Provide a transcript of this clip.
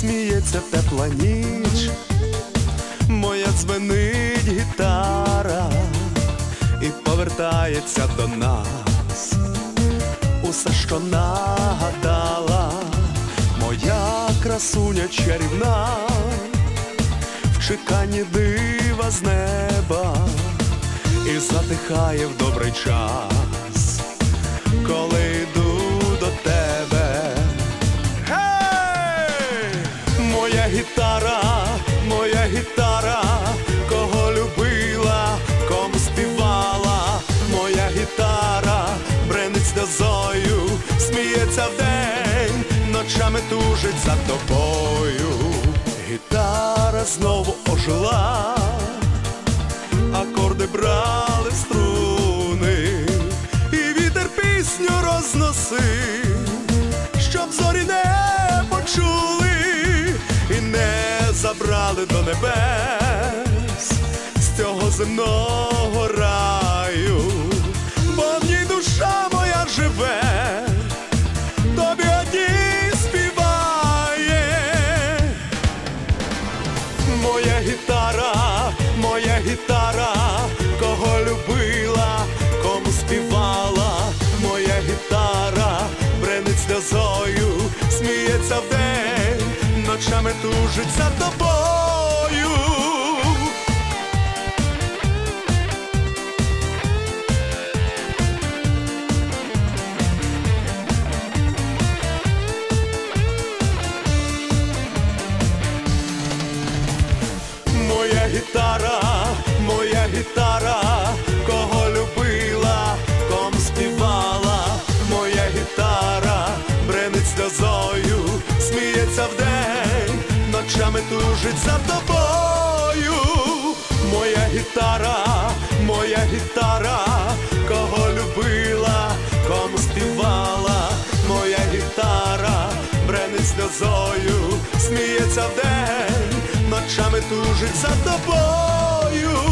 Сміється тепла ніч, моя дзвенить гітара і повертається до нас. Усе, що нагадала, моя красуня чарівна, в чеканні дива з неба і затихає в добрий час, гітара, кого любила, кому співала, моя гітара, бренить сльозою, сміється вдень, ночами тужить за тобою. Гітара знову ожила, акорди брали струни, і вітер пісню розносив забрали до небес. З цього земного раю, бо в ній душа моя живе, тобі одній співає. Моя гітара, моя гітара, кого любила, кому співала, моя гітара, бренить сльозою, сміється вдень, ночами тужить за тобою. Ночами тужить за тобою. Моя гітара, моя гітара, кого любила, кому співала, моя гітара, бренить сльозою, сміється вдень, ночами тужить за тобою.